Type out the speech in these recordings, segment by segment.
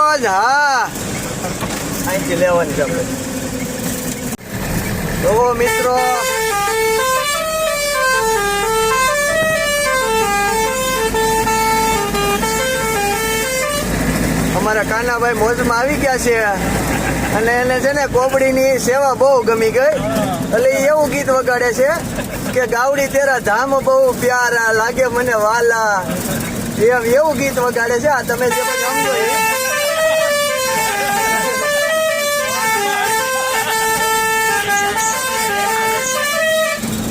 મોજ હા. અહીંથી લેવાની છે આપણે. જોવો મિત્રો. અમારા કાનાભાઈ મોજમાં આવી ગયા છે. અને એને છે ને કોબડીની સેવા બહુ ગમી ગઈ. એટલે એવું ગીત વગાડે છે કે ગાવડી તેરા ધામ બહુ પ્યારા, લાગે મને વાલા. એમ એવું ગીત વગાડે છે. આ તમે જે સમજો એ.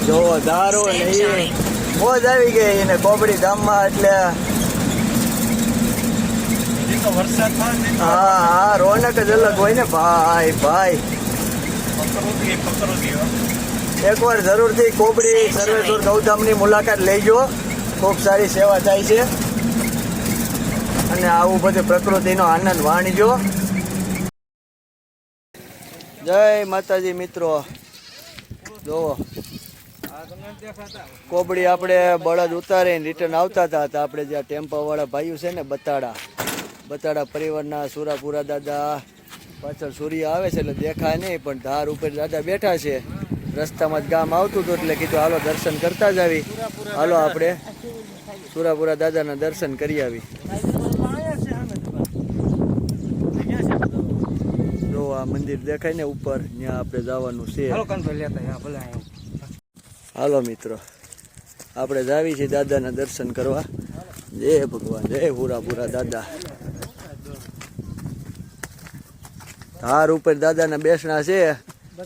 જોવો દારૂ ને ઈ મોજ આવી ગઈ એને કોબડી ધામમાં એટલે. હા હા રોનક જ અલગ હોય ને ભાઈ ભાઈ. એકવાર જરૂરથી કોબડી સર્વેશ્વર ગૌધામની મુલાકાત લેજો. ખૂબ સારી સેવા થાય છે. અને આવું બધું પ્રકૃતિનો આનંદ માણજો જય માતાજી મિત્રો. જોવો કોબડી આપણે બળદ ઉતારીને રિટર્ન આવતા હતા આપણે જ્યાં ટેમ્પો વાળા ભાઈઓ છે ને, બતાડા. બતાડા પરિવારના સુરાપુરા દાદા, પાછળ સૂર્ય આવે છે એટલે દેખાય નહીં, પણ ધાર ઉપર દાદા બેઠા છે. રસ્તામાં જ ગામ આવતું હતું એટલે કીધું, હાલો, દર્શન કરતા જ આવી. હાલો, આપણે સુરાપુરા દાદાના દર્શન કરી આવી. જો આ મંદિર દેખાય ને ઉપર ત્યાં આપણે જવાનું છે. હાલો મિત્રો. આપણે જાવી છીએ દાદાના દર્શન કરવા. જય ભગવાન, જય પુરાપુરા દાદા. ધાર ઉપર દાદાના બેસણા છે.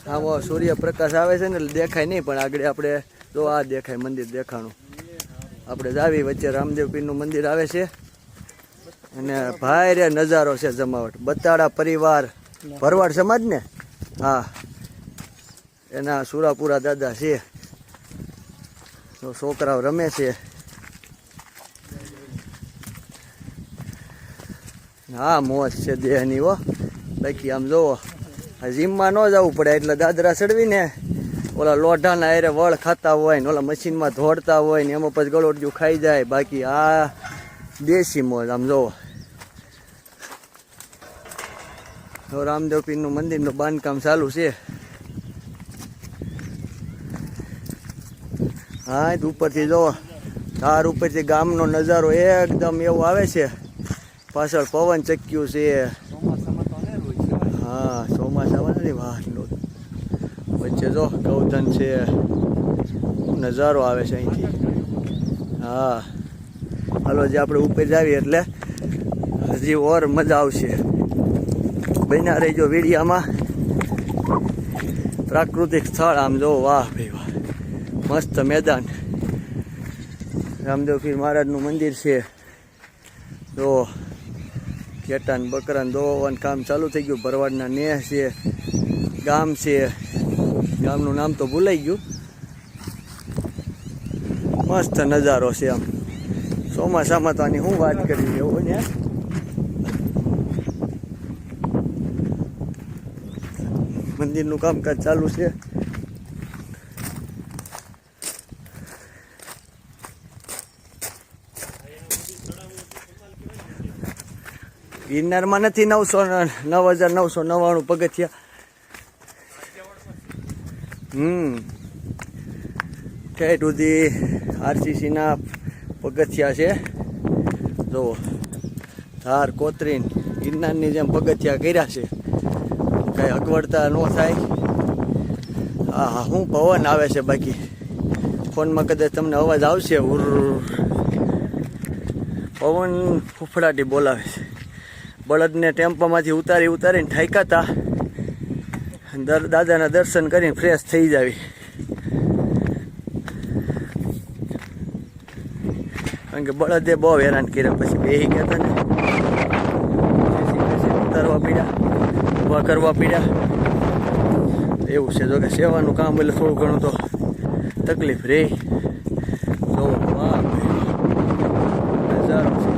આમાં સૂર્યપ્રકાશ આવે છે ને એટલે દેખાય નહીં, પણ આગળ આપણે જો આ દેખાય, મંદિર દેખાણું. આપણે જાવી વચ્ચે રામદેવ પીરનું મંદિર આવે છે. અને ભાઈ રે નજારો છે જમાવટ. બતાડા પરિવાર, ભરવાડ સમાજ ને હા. એના સુરાપુરા દાદા છે. તો છોકરાઓ રમે છે. હા, મોજ છે દેહની હો. બાકી આમ જોવો જીમમાં ન જવું પડે, એટલે દાદરા ચડવીને ઓલા લોઢાના એરે વળ ખાતા હોય ને ઓલા મશીનમાં ધોડતા હોય ને એમાં પછી ગળોટિયું ખાઈ જાય. બાકી આ દેશી મોજ, આમ જોવો. તો રામદેવ પીરનું મંદિરનું બાંધકામ ચાલુ છે. હા ઉપરથી જો ધાર ઉપરથી ગામનો નજારો એકદમ એવો આવે છે. પાછળ પવન ચક્યું છે. હા, ચોમાસામાં નથી વાહનો વચ્ચે જો ગૌધન છે. નજારો આવે છે અહીંથી. હા. હાલો, જે આપણે ઉપર જાવીએ એટલે હજી ઓર મજા આવશે. બન્યા રહીજો વીડિયામાં. પ્રાકૃતિક સ્થળ આમ જો, વાહ મસ્ત મેદાન. રામદેવ મહારાજનું મંદિર છે. તો ઘેટાન બકરાન દોવાનું કામ ચાલુ થઈ ગયું. ભરવાડના નેહ છે, ગામ છે. ગામનું નામ તો ભૂલાઈ ગયું. મસ્ત નજારો છે આમ. ચોમાસામાં તો આની શું વાત કરી એવું ને? મંદિરનું કામકાજ ચાલુ છે. ગિરનારમાં નથી, નવસો નવ હજાર નવસો નવ્વાણું પગથિયા હમ. ઠેઠ સુધી આરસીસીના પગથિયા છે. જો, ધાર, કોતરીન, ગિરનારની જેમ પગથિયા કર્યા છે. કઈ અગવડતા ન થાય. હા હા, હું પવન આવે છે બાકી. ફોનમાં કદાચ તમને અવાજ આવશે. પવન ફૂફડાટી બોલાવે છે. બળદને ટેમ્પામાંથી ઉતારી ઉતારીને ઠાકાતા દર દાદાના દર્શન કરીને ફ્રેશ થઈ જાવી. કારણ કે બળદે બહુ હેરાન કર્યા. પછી બેહી ગયા હતા ને. ઉતારવા પીડ્યા ઊભા કરવા પીડ્યા એવું છે. જો કે સેવાનું કામ એટલે થોડું ઘણું તો તકલીફ રહે જો વાહ ભાઈ નજારો છે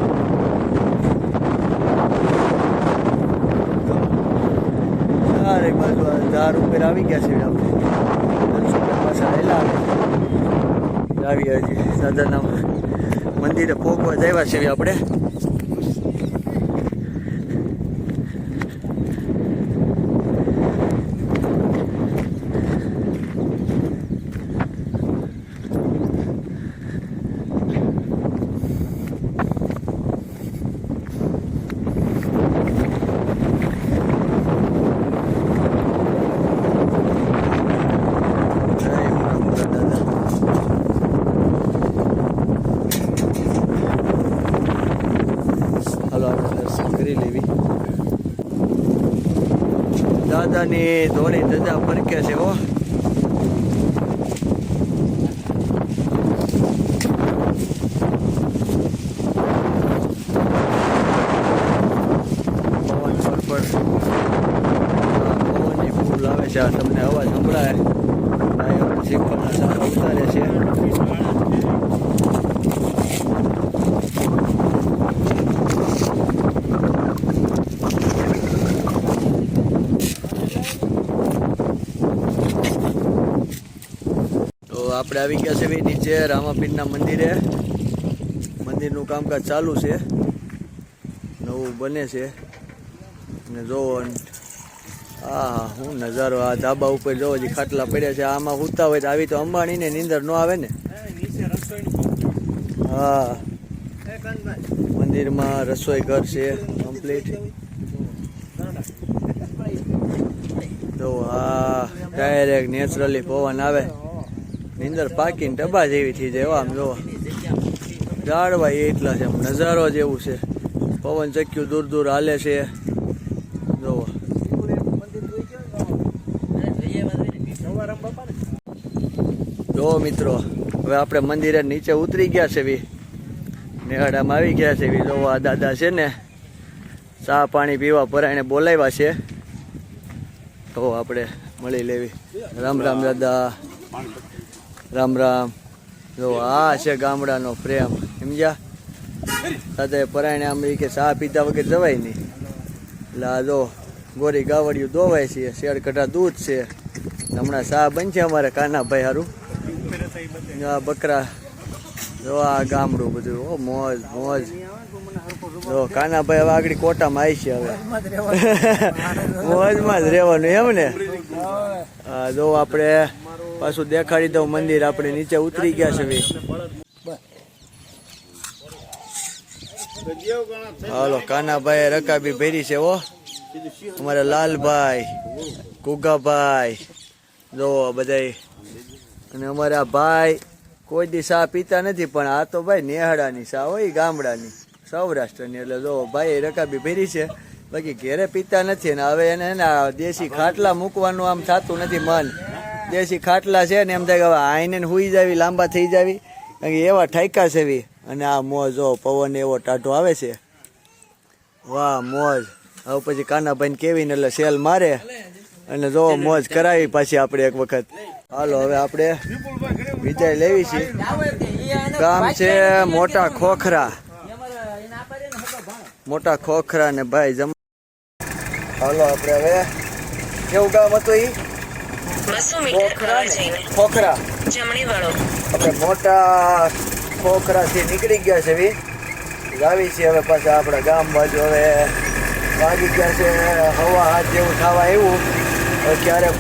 ચારે બાજુ આ ધાર આવી ગયા છે દર્શનના પાછા આવેલા આવે આવી હજી દાદાના મંદિરે પહોંચવા આવ્યા છે આપણે દર્શન કરી લેવી. દાદાની ધોળી ધજા ફરકે છે હો. ફૂલ આવે છે તમને અવાજ સંભળાય. શીખવાના સારા ઉતારે છે તો આપણે આવી ગયા છે ભાઈ નીચે રામાપીરના મંદિરે. મંદિરનું કામકાજ ચાલુ છે. નવું બને છે. ને જોવો હા આ હું નજારો આ ધાબા ઉપર જોવો જે ખાટલા પડ્યા છે. આમાં હુતા હોય તો આવી તો અંબાણીને નીંદર ન આવે ને. હા. મંદિરમાં રસોઈ ઘર છે કમ્પ્લીટ. તો હા ડાયરેક્ટ નેચરલી પવન આવે. નીંદર પાકીને ડબ્બા જેવી થઈ જાય એવા આમ જોવો. ઝાડવા એટલા છે નજારો જેવું છે. પવન ચક્યું દૂર દૂર હાલે છે. જોવો. જો મિત્રો, હવે આપણે મંદિરે નીચે ઉતરી ગયા છે વી. નેહાડામાં આવી ગયા છે વી. જોવા દાદા છે ને, ચા પાણી પીવા પરાયણે બોલાવ્યા છે. તો આપણે મળી લેવી. રામ રામ દાદા. રામ રામ. જો આ છે ગામડાનો પ્રેમ સમજ્યા? સાથે પરાયણે આમ કે ચા પીતા વગર જવાય નહીં. એટલે આ જો ગોરી ગાવડિયું દોવાય છે શેર કઢા દૂધ છે. હમણાં ચા બનશે અમારે કાનાભાઈ હારું. આ બકરા જો આ ગામડું બધું ઓ મોજ મોજ. જો કાનાભાઈ હવે આગળ કોટામાં આવી છે હવે. મોજમાં જ રહેવાનું. એમ ને? જો આપણે પાછું દેખાડી દઉં, મંદિર આપણે નીચે ઉતરી ગયા છે. હાલો કાનાભાઈ રકાબી ભેરી છે ઓ અમારા લાલભાઈ, કુગાભાઈ જો બધાય. અને અમારા ભાઈ કોઈ દી ચા પીતા નથી, પણ આ તો ભાઈ નેહાડાની ચા હોય ગામડાની, સૌરાષ્ટ્રની. એટલે જો ભાઈ રકાબી ભેરી છે. બાકી ઘેરે પીતા નથી, અને હવે એને દેશી ખાટલા મૂકવાનું આમ થતું નથી મન. દેશી ખાટલા છે ને એમ થાય કે આઈને ને હુઈ જાવી, લાંબા થઈ જાવી. કારણ કે એવા ઠાયકા એવી અને આ મોજ, જો પવન એવો ટાઢો આવે છે. વાહ, મોજ. હવે પછી કાનાભાઈને કેવીને એટલે સેલ મારે. અને જો મોજ કરાવી પાછી આપણે એક વખત. હાલો, હવે આપણે વિદાય લેવી છે. ગામ છે મોટા ખોખરા. મોટા ખોખરા ને ભાઈ જમ હાલો, આપણે હવે કેવું ગામ હતું ઈ? બસો મીટર ખોખરા આગળ જઈને. ખોખરા. જમણી વળો. આપણે મોટા ખોખરાથી નીકળી ગયા છે વી. આવી છીએ હવે પાછા આપણા ગામ બાજુ હવે વાગી ગયા છે હવા હાથ જેવું થવા આવ્યું. હવે ક્યારે